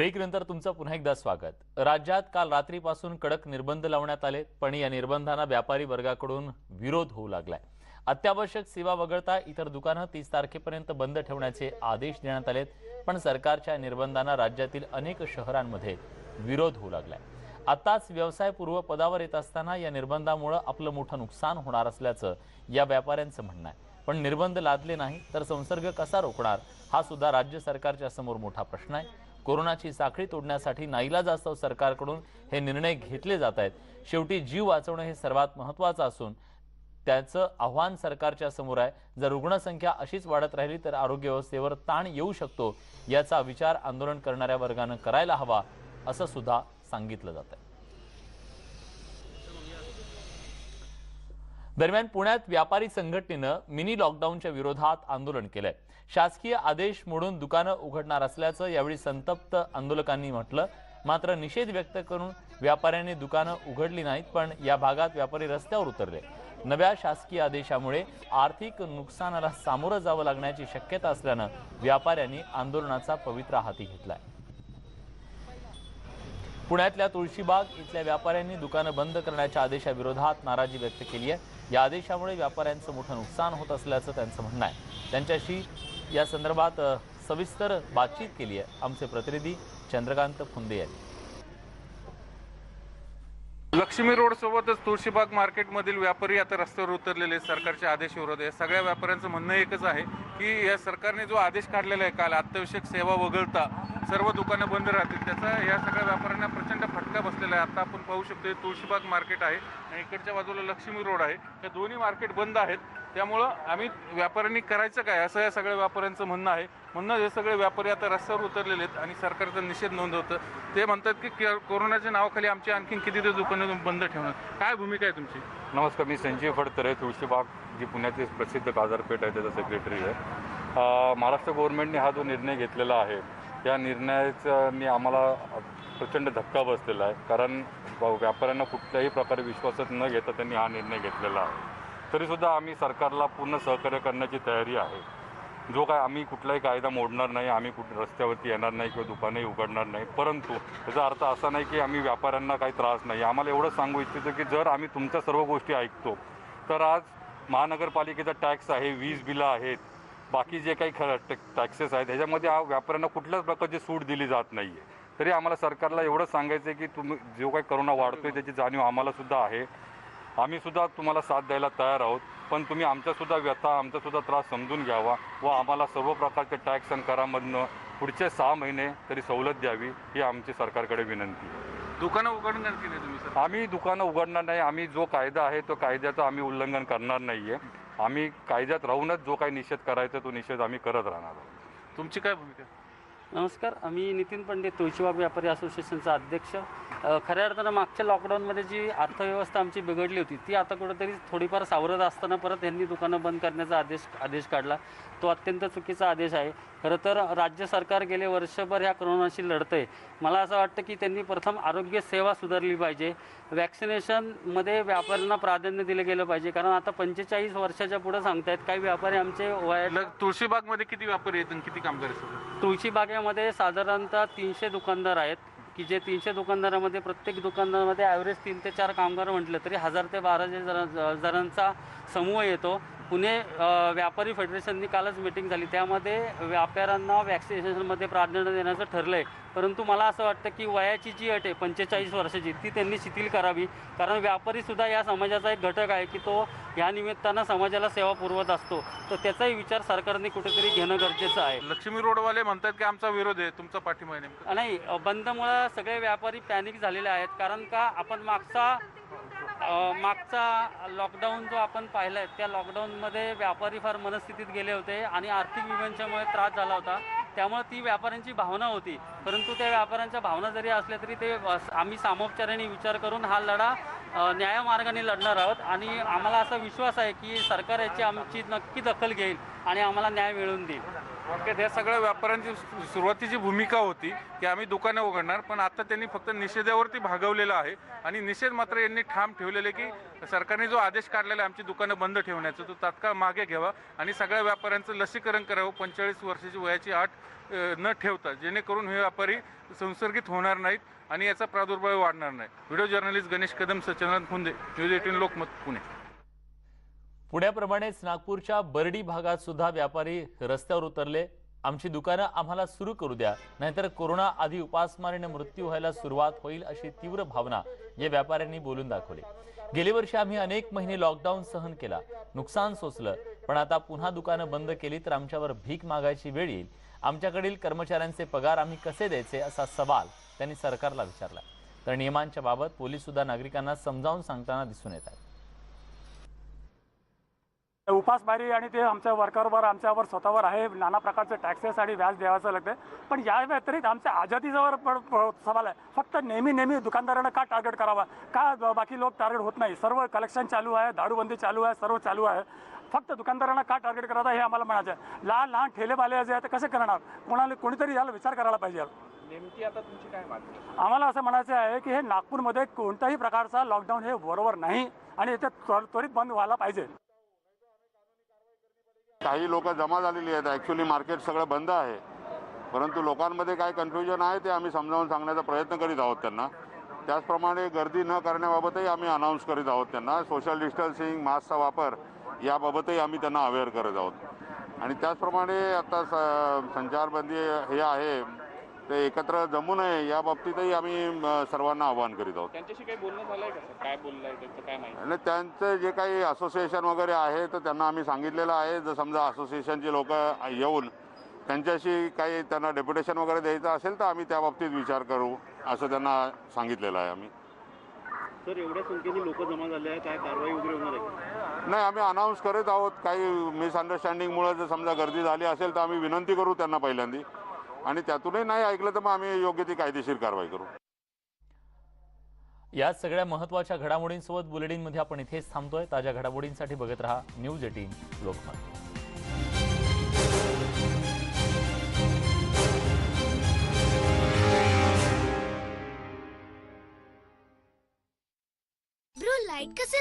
ब्रेकनंतर तुमचं पुन्हा एकदा स्वागत. राज्यात काल रात्रीपासून कडक निर्बंध लावण्यात आले पण या निर्बंधांना व्यापारी वर्गाकडून विरोध होऊ लागलाय. अत्यावश्यक सेवा वगळता इतर दुकानं तीस तारखेपर्यंत बंद ठेवण्याचे आदेश देण्यात आलेत पण सरकारच्या निर्बंधांना राज्यातील अनेक शहरांमध्ये विरोध होऊ लागलाय. आताच व्यवसाय पूर्व पदावर येत असताना या निर्बंधामुळे आपलं मोठं नुकसान होणार असल्याचं या व्यापाऱ्यांचं म्हणणं आहे. पण निर्बंध लादले नाही तर संसर्ग कसा रोखणार हा सुद्धा राज्य सरकारच्या समोर मोठा प्रश्न आहे. कोरोनाची साखळी तोडण्यासाठी नाईलाजास्तव सरकारकडून हे निर्णय घेतले जात आहेत. शेवटी जीव वाचवणं हे सर्वात महत्त्वाचं असून त्याचं आव्हान सरकारच्या समोर आहे. जर रुग्णसंख्या अशीच वाढत राहिली तर आरोग्य व्यवस्थेवर ताण येऊ शकतो याचा विचार आंदोलन करणाऱ्या वर्गानं करायला हवा असं सुद्धा सांगितलं जात आहे दरम्यान पुण्यात व्यापारी संघटनेनं मिनी लॉकडाऊनच्या विरोधात आंदोलन केलंय. शासकीय आदेश मोडून दुकानं उघडणार असल्याचं यावेळी संतप्त आंदोलकांनी म्हटलं. मात्र निषेध व्यक्त करून व्यापाऱ्यांनी दुकानं उघडली नाहीत पण या भागात व्यापारी रस्त्यावर उतरले. नव्या शासकीय आदेशामुळे आर्थिक नुकसानाला सामोरं जावं लागण्याची शक्यता असल्यानं व्यापाऱ्यांनी आंदोलनाचा पवित्रा हाती घेतलाय. पुण्यातल्या तुळशीबाग इथल्या व्यापाऱ्यांनी दुकानं बंद करण्याच्या आदेशाविरोधात नाराजी व्यक्त केली आहे. या आदेशामुळे व्यापाऱ्यांचं मोठं नुकसान होत असल्याचं त्यांचं म्हणणं आहे. त्यांच्याशी या संदर्भात सविस्तर बातचीत केली आहे आमचे प्रतिनिधी चंद्रकांत फुंदे यांनी. लक्ष्मी रोड सोबतच तुळशीबाग मार्केटमधील व्यापारी आता रस्त्यावर उतरलेले आहेत. सरकारच्या आदेश विरोध आहे सगळ्या व्यापाऱ्यांचं म्हणणं एकच आहे की या सरकारने जो आदेश काढलेला आहे काल अत्यावश्यक सेवा वगळता सर्व दुकानं बंद राहतील. त्याचा या सगळ्या व्यापाऱ्यांना प्रचंड फटका बसलेला आहे. आता आपण पाहू शकतो तुळशीबाग मार्केट आहे आणि इकडच्या बाजूला लक्ष्मी रोड आहे. या दोन्ही मार्केट बंद आहेत. त्यामुळं आम्ही व्यापाऱ्यांनी करायचं काय? असं या सगळ्या व्यापाऱ्यांचं म्हणणं आहे. म्हणून हे सगळे व्यापारी आता रस्त्यावर उतरलेले आहेत आणि सरकारचा निषेध नोंदवतं. ते म्हणतात की के- कोरोनाच्या नावाखाली आमची आणखीन किती ते दुकानं बंद ठेवणार? काय भूमिका आहे तुमची? नमस्कार मी संजीव फडतरे तुळशीबाग जी पुण्याची प्रसिद्ध बाजारपेठ आहे त्याचा सेक्रेटरी आहे. महाराष्ट्र गव्हर्नमेंटने हा जो निर्णय घेतलेला आहे या निर्णयाचा आम्हाला प्रचंड धक्का बसलेला आहे. कारण व्यापाऱ्यांना कुठल्याही प्रकारे विश्वासात न घेता त्यांनी हा निर्णय घेतलेला आहे. तरीसुद्धा आम्ही सरकारला पूर्ण सहकार्य करण्याची तयारी आहे. जो काय आम्ही कुठलाही कायदा मोडणार नाही आम्ही कुठ रस्त्यावरती येणार नाही किंवा दुकानही उघडणार नाही परंतु त्याचा अर्थ असा नाही की आम्ही व्यापाऱ्यांना काही त्रास नाही. आम्हाला एवढं सांगू इच्छितो की जर आम्ही तुमच्या सर्व गोष्टी ऐकतो तर आज महानगरपालिकेचा टॅक्स आहे वीज बिलं आहेत बाकी जे काही ख टॅक्सेस आहेत ह्याच्यामध्ये व्यापाऱ्यांना कुठल्याच प्रकारची सूट दिली जात नाही आहे तरी आम्हाला सरकारला एवढं सांगायचं आहे की तुम्ही जो काही करोना वाढतो आहे त्याची जाणीव आम्हालासुद्धा आहे. आम्ही सुद्धा तुम्हाला साथ द्यायला तयार आहोत पण तुम्ही आमच्यासुद्धा व्यथा आमचासुद्धा त्रास समजून घ्यावा व आम्हाला सर्व प्रकारच्या टॅक्स आणि करामधनं पुढचे सहा महिने तरी सवलत द्यावी ही आमची सरकारकडे विनंती आहे. दुकानं उघडणार की नाही तुम्ही सर? आम्ही दुकानं उघडणार नाही आम्ही जो कायदा आहे तो कायद्याचं आम्ही उल्लंघन करणार नाही आहे आम्ही कायद्यात राहूनच जो काही निषेध करायचा तो निषेध आम्ही करत राहणार आहोत. तुमची काय भूमिका? नमस्कार आम्ही नितीन पंडित तुळशीबाग व्यापारी असोसिएशनचा अध्यक्ष. खऱ्या अर्थानं मागच्या लॉकडाऊनमध्ये जी अर्थव्यवस्था आमची बिघडली होती ती आता कुठंतरी थोडीफार सावरत असताना परत यांनी दुकानं बंद करण्याचा आदेश आदेश काढला. तो अत्यंत चुकीचा आदेश आहे. खरं तर राज्य सरकार गेले वर्षभर ह्या कोरोनाशी लढतं आहे मला असं वाटतं की त्यांनी प्रथम आरोग्य सेवा सुधारली पाहिजे. वॅक्सिनेशनमध्ये व्यापाऱ्यांना प्राधान्य दिलं गेलं पाहिजे. कारण आता पंचेचाळीस वर्षाच्या पुढं सांगतायत काही व्यापारी आमचे वया ल- तुळशीबागमध्ये किती व्यापारी आहेत आणि किती कामगार आहेत? सर? तुळशी बागेमध्ये साधारणतः तीनशे दुकानदार आहेत की जे तीनशे दुकानदारामध्ये प्रत्येक दुकानदारामध्ये ॲव्हरेज तीन ते चार कामगार म्हटलं तरी हजार ते बाराशे जरा जणांचा समूह येतो. पुणे व्यापारी फेडरेशननी कालच मिटिंग झाली. त्यामध्ये व्यापाऱ्यांना वॅक्सिनेशनमध्ये प्राधान्य देण्याचं ठरलं आहे परंतु मला असं वाटतं की वयाची जी अट आहे पंचेचाळीस वर्षाची ती त्यांनी शिथिल करावी. कारण व्यापारीसुद्धा या समाजाचा एक घटक आहे की तो या निमित्तानं समाजाला सेवा पुरवत असतो. तर त्याचाही विचार सरकारने कुठेतरी घेणं गरजेचं आहे. लक्ष्मी रोडवाले म्हणतात की आमचा विरोध आहे तुमचा पाठिंबा नाही बंदमुळं सगळे व्यापारी पॅनिक झालेले आहेत. कारण का आपण मागचा मागचा लॉकडाऊन जो आपण पाहिला आहे त्या लॉकडाऊनमध्ये व्यापारी फार मनस्थितीत गेले होते आणि आर्थिक विवंशामुळे त्रास झाला होता. त्यामुळे ती व्यापाऱ्यांची भावना होती. परंतु त्या व्यापाऱ्यांच्या भावना जरी असल्या तरी ते आम्ही सामोपचाराने विचार करून हा लढा न्यायमार्गाने लढणार आहोत. आणि आम्हाला असा विश्वास आहे की सरकार याची आमची नक्की दखल घेईल आणि आम्हाला न्याय मिळवून देईल. थोडक्यात या सगळ्या व्यापाऱ्यांची सुरुवातीची भूमिका होती की आम्ही दुकानं उघडणार पण आता त्यांनी फक्त निषेधावरती भागवलेलं आहे आणि निषेध मात्र यांनी ठाम ठेवलेले की सरकारने जो आदेश काढलेला आहे आमची दुकानं बंद ठेवण्याचा तो तात्काळ मागे घ्यावा आणि सगळ्या व्यापाऱ्यांचं लसीकरण करावं पंचेचाळीस वर्षाची वयाची आठ न ठेवता जेणेकरून हे व्यापारी संसर्गित होणार नाहीत आणि याचा प्रादुर्भाव वाढणार नाही. Video journalist Ganesh Kadam Sachchandra Phunde news eighteen Lokmat Pune. पुण्याप्रमाणेच नागपूरच्या बर्डी भागात सुद्धा व्यापारी रस्त्यावर उतरले. आमची दुकानं आम्हाला सुरू करू द्या. नाहीतर कोरोना आधी उपासमारीने मृत्यू व्हायला सुरुवात होईल अशी तीव्र भावना या व्यापाऱ्यांनी बोलून दाखवली. गेली वर्षी आम्ही अनेक महिने लॉकडाऊन सहन केला. नुकसान सोसलं. पण आता पुन्हा दुकानं बंद केली तर आमच्यावर भीक मागायची वेळ येईल. आमच्याकडील कर्मचाऱ्यांचे पगार आम्ही कसे द्यायचे असा सवाल त्यांनी सरकारला विचारला. तर नियमांच्या बाबत पोलीस सुद्धा नागरिकांना समजावून सांगताना दिसून येत आहेत. उपासमारी आणि ते आमच्या वर्करवर आमच्यावर स्वतःवर आहे नाना प्रकारचे टॅक्सेस आणि व्याज द्यावाचं लागतं पण या व्यतिरिक्त आमच्या आजादीजवळ सवाल आहे. फक्त नेहमी नेहमी दुकानदारांना का टार्गेट करावा? का बाकी लोक टार्गेट होत नाही? सर्व कलेक्शन चालू आहे दारूबंदी चालू आहे सर्व चालू आहे. फक्त दुकानदारांना का टार्गेट करायचं हे आम्हाला म्हणायचं आहे. लहान लहान ठेलेवाले जे आहे ते कसे करणार? कोणाला कोणीतरी याला विचार करायला पाहिजे. नेमकी आता तुमची काय मागणी? आम्हाला असं म्हणायचं आहे की हे नागपूरमध्ये कोणत्याही प्रकारचा लॉकडाऊन हे बरोबर नाही आणि त्वर- त्वरित बंद व्हायला पाहिजे. काही लोक जमा झालेली आहेत. ॲक्च्युली मार्केट सगळं बंद आहे. परंतु लोकांमध्ये काय कन्फ्युजन आहे ते आम्ही समजावून सांगण्याचा प्रयत्न करीत आहोत त्यांना. त्याचप्रमाणे गर्दी न करण्याबाबतही आम्ही अनाऊन्स करीत आहोत त्यांना. सोशल डिस्टन्सिंग मास्कचा वापर याबाबतही आम्ही त्यांना अवेअर करत आहोत. आणि त्याचप्रमाणे आता स संचारबंदी हे आहे. ते एकत्र जमू नये या बाबतीतही आम्ही सर्वांना आवाहन करीत आहोत. त्यांच्याशी काही बोलणं झालंय का सर? काय बोललंय त्यांचं काय माहिती? आणि त्यांचं जे काही असोसिएशन वगैरे आहे तर त्यांना आम्ही सांगितलेलं आहे. जर समजा असोसिएशनचे लोक येऊन त्यांच्याशी काही त्यांना डेप्युटेशन वगैरे द्यायचं असेल तर आम्ही त्या बाबतीत विचार करू असं त्यांना सांगितलेलं आहे आम्ही. सर एवढ्या संख्येने लोक जमा झाले आहेत काय कारवाई वगैरे होणार आहे? नाही आम्ही अनाऊन्स करत आहोत. काही मिसअंडरस्टँडिंगमुळे जर समजा गर्दी झाली असेल तर आम्ही विनंती करू त्यांना पहिल्यांदी. आणि त्यातूनही नाही ऐकलं तर मग आम्ही योग्य ती कायदेशीर कारवाई करू. या सगळ्या महत्त्वाच्या घडामोडींसोबत बुलेटिनमध्ये आपण इथेच थांबतोय. ताज्या घडामोडींसाठी बघत रहा न्यूज एटीन लोकमत. ब्रो लाइट कसे